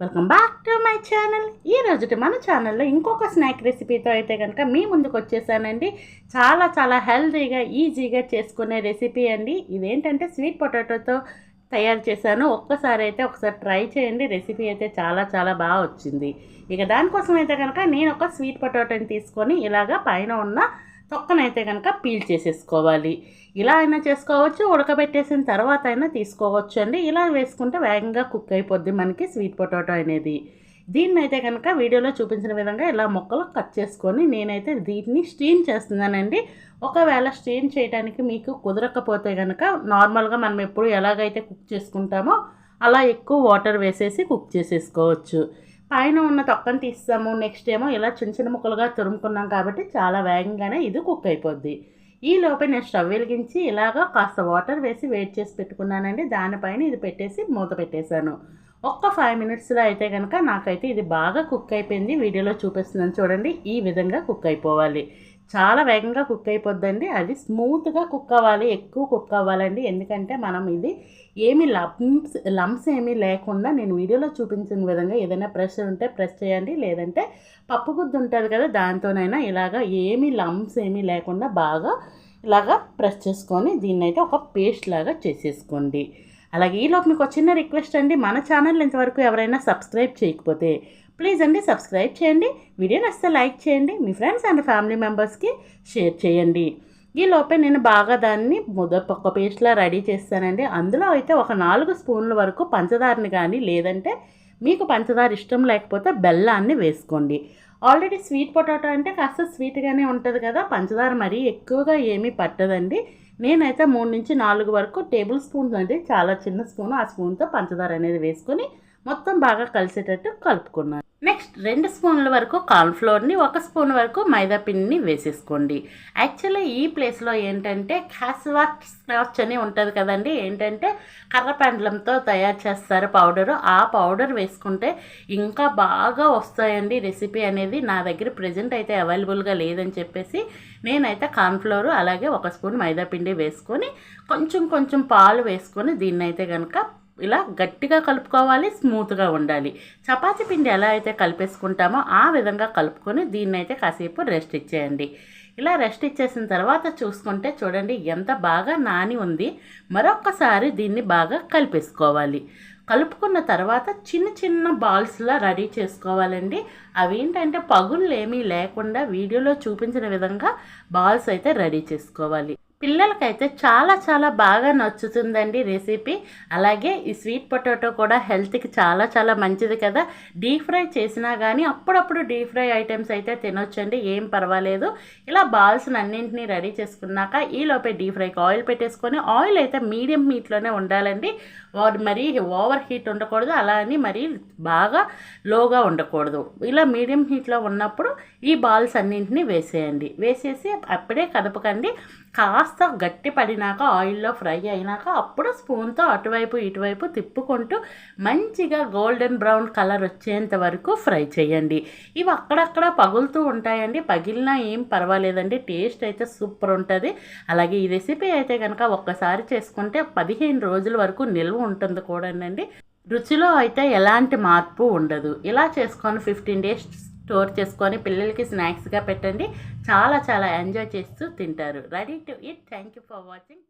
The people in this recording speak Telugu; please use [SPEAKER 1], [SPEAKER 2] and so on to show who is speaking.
[SPEAKER 1] Welcome back to my channel ఈ రోజుటి మన ఛానల్లో ఇంకొక స్నాక్ రెసిపీతో అయితే కనుక మీ ముందుకు వచ్చేసానండి. చాలా చాలా హెల్తీగా ఈజీగా చేసుకునే రెసిపీ అండి. ఇదేంటంటే స్వీట్ పొటాటోతో తయారు చేశాను. ఒక్కసారి అయితే ఒకసారి ట్రై చేయండి. రెసిపీ అయితే చాలా చాలా బాగా వచ్చింది. ఇక దానికోసం అయితే కనుక నేను ఒక స్వీట్ పొటాటోని తీసుకొని ఇలాగా పైన ఉన్న తొక్కనైతే కనుక పీల్ చేసేసుకోవాలి. ఇలా అయినా చేసుకోవచ్చు ఉడకబెట్టేసిన తర్వాత అయినా తీసుకోవచ్చు అండి. ఇలా వేసుకుంటే వేగంగా కుక్ అయిపోద్ది మనకి స్వీట్ పొటాటో అనేది. దీన్ని అయితే కనుక వీడియోలో చూపించిన విధంగా ఇలా మొక్కలు కట్ చేసుకొని నేనైతే దీన్ని స్టీమ్ చేస్తున్నానండి. ఒకవేళ స్టీమ్ చేయడానికి మీకు కుదరకపోతే కనుక నార్మల్గా మనం ఎప్పుడు ఎలాగైతే కుక్ చేసుకుంటామో అలా ఎక్కువ వాటర్ వేసేసి కుక్ చేసేసుకోవచ్చు. పైన ఉన్న తొక్కను తీస్తాము. నెక్స్ట్ ఏమో ఇలా చిన్న చిన్న ముక్కలుగా తురుముకున్నాం కాబట్టి చాలా వేగంగానే ఇది కుక్ అయిపోద్ది. ఈ లోపే నేను స్టవ్ వెలిగించి ఇలాగా కాస్త వాటర్ వేసి వేడి చేసి పెట్టుకున్నానండి. దానిపైన ఇది పెట్టేసి మూత పెట్టేశాను. ఒక్క ఫైవ్ మినిట్స్లో అయితే కనుక నాకైతే ఇది బాగా కుక్ అయిపోయింది. వీడియోలో చూపిస్తున్నాను చూడండి. ఈ విధంగా కుక్ అయిపోవాలి. చాలా వేగంగా కుక్ అయిపోద్దండి. అది స్మూత్గా కుక్ అవ్వాలి ఎక్కువ కుక్ అవ్వాలండి. ఎందుకంటే మనం ఇది ఏమి లంప్స్ లంప్స్ ఏమీ లేకుండా నేను వీడియోలో చూపించిన విధంగా ఏదైనా ప్రెషర్ ఉంటే ప్రెస్ చేయండి. లేదంటే పప్పు గుద్దు ఉంటుంది కదా దాంతోనైనా ఇలాగా ఏమి లంప్స్ ఏమీ లేకుండా బాగా ఇలాగా ప్రెస్ చేసుకొని దీన్ని అయితే ఒక పేస్ట్ లాగా చేసేసుకోండి. అలాగే ఈలోపు మీకు ఒక చిన్న రిక్వెస్ట్ అండి. మన ఛానల్ ఇంతవరకు ఎవరైనా సబ్స్క్రైబ్ చేయకపోతే ప్లీజ్ అండి సబ్స్క్రైబ్ చేయండి. వీడియో నచ్చితే లైక్ చేయండి. మీ ఫ్రెండ్స్ అండ్ ఫ్యామిలీ మెంబర్స్కి షేర్ చేయండి. ఈ లోపే నేను బాగా దాన్ని ముద ఒక పేస్ట్లా రెడీ చేస్తానండి. అందులో అయితే ఒక నాలుగు స్పూన్ల వరకు పంచదారని కానీ లేదంటే మీకు పంచదార ఇష్టం లేకపోతే బెల్లాన్ని వేసుకోండి. ఆల్రెడీ స్వీట్ పొటాటో అంటే కాస్త స్వీట్గానే ఉంటుంది కదా పంచదార మరీ ఎక్కువగా ఏమీ పట్టదండి. నేనైతే మూడు నుంచి నాలుగు వరకు టేబుల్ స్పూన్స్ అంటే చాలా చిన్న స్పూన్. ఆ స్పూన్తో పంచదార అనేది వేసుకొని మొత్తం బాగా కలిసేటట్టు కలుపుకున్నాను. నెక్స్ట్ రెండు స్పూన్ల వరకు కార్న్ఫ్లోర్ని ఒక స్పూన్ వరకు మైదా పిండిని వేసేసుకోండి. యాక్చువల్లీ ఈ ప్లేస్లో ఏంటంటే క్యాస్వాట్ స్నాచ్ అని ఉంటుంది కదండి. ఏంటంటే కర్ర పెండలంతో తయారు చేస్తారు పౌడరు. ఆ పౌడర్ వేసుకుంటే ఇంకా బాగా వస్తాయండి రెసిపీ అనేది. నా దగ్గర ప్రజెంట్ అయితే అవైలబుల్గా లేదని చెప్పేసి నేనైతే కార్న్ఫ్లోర్ అలాగే ఒక స్పూన్ మైదా పిండి వేసుకొని కొంచెం కొంచెం పాలు వేసుకొని దీన్నైతే కనుక ఇలా గట్టిగా కలుపుకోవాలి స్మూత్గా ఉండాలి. చపాతీ పిండి ఎలా అయితే కలిపేసుకుంటామో ఆ విధంగా కలుపుకొని దీన్ని అయితే కాసేపు రెస్ట్ ఇచ్చేయండి. ఇలా రెస్ట్ ఇచ్చేసిన తర్వాత చూసుకుంటే చూడండి ఎంత బాగా నాని ఉంది. మరొక్కసారి దీన్ని బాగా కలిపేసుకోవాలి. కలుపుకున్న తర్వాత చిన్న చిన్న బాల్స్లా రెడీ చేసుకోవాలండి. అవి ఏంటంటే పగుళ్ళు ఏమీ లేకుండా వీడియోలో చూపించిన విధంగా బాల్స్ అయితే రెడీ చేసుకోవాలి. పిల్లలకైతే చాలా చాలా బాగా నచ్చుతుందండి రెసిపీ. అలాగే ఈ స్వీట్ పొటాటో కూడా హెల్త్కి చాలా చాలా మంచిది కదా. డీప్ ఫ్రై చేసినా కానీ అప్పుడప్పుడు డీప్ ఫ్రై ఐటమ్స్ అయితే తినొచ్చండి ఏం పర్వాలేదు. ఇలా బాల్స్ని అన్నింటినీ రెడీ చేసుకున్నాక ఈ లోపే డీప్ ఫ్రైకి ఆయిల్ పెట్టేసుకొని ఆయిల్ అయితే మీడియం హీట్లోనే ఉండాలండి. మరీ ఓవర్ హీట్ ఉండకూడదు అలా అని మరీ బాగా లోగా ఉండకూడదు. ఇలా మీడియం హీట్లో ఉన్నప్పుడు ఈ బాల్స్ అన్నింటినీ వేసేయండి. వేసేసి అప్పుడే కదపకండి. కాస్త గట్టి పడినాక ఆయిల్లో ఫ్రై అయినాక అప్పుడు స్పూన్తో అటువైపు ఇటువైపు తిప్పుకుంటూ మంచిగా గోల్డెన్ బ్రౌన్ కలర్ వచ్చేంత వరకు ఫ్రై చేయండి. ఇవి అక్కడక్కడ పగులుతూ ఉంటాయండి. పగిలినా ఏం పర్వాలేదండి. టేస్ట్ అయితే సూపర్ ఉంటుంది. అలాగే ఈ రెసిపీ అయితే కనుక ఒక్కసారి చేసుకుంటే పదిహేను రోజుల వరకు నిల్వ ఉంటుంది కూడానండి. రుచిలో అయితే ఎలాంటి మార్పు ఉండదు. ఇలా చేసుకొని ఫిఫ్టీన్ డేస్ స్టోర్ చేసుకొని పిల్లలకి స్నాక్స్గా పెట్టండి. చాలా చాలా ఎంజాయ్ చేస్తూ తింటారు. Ready to eat thank you for watching.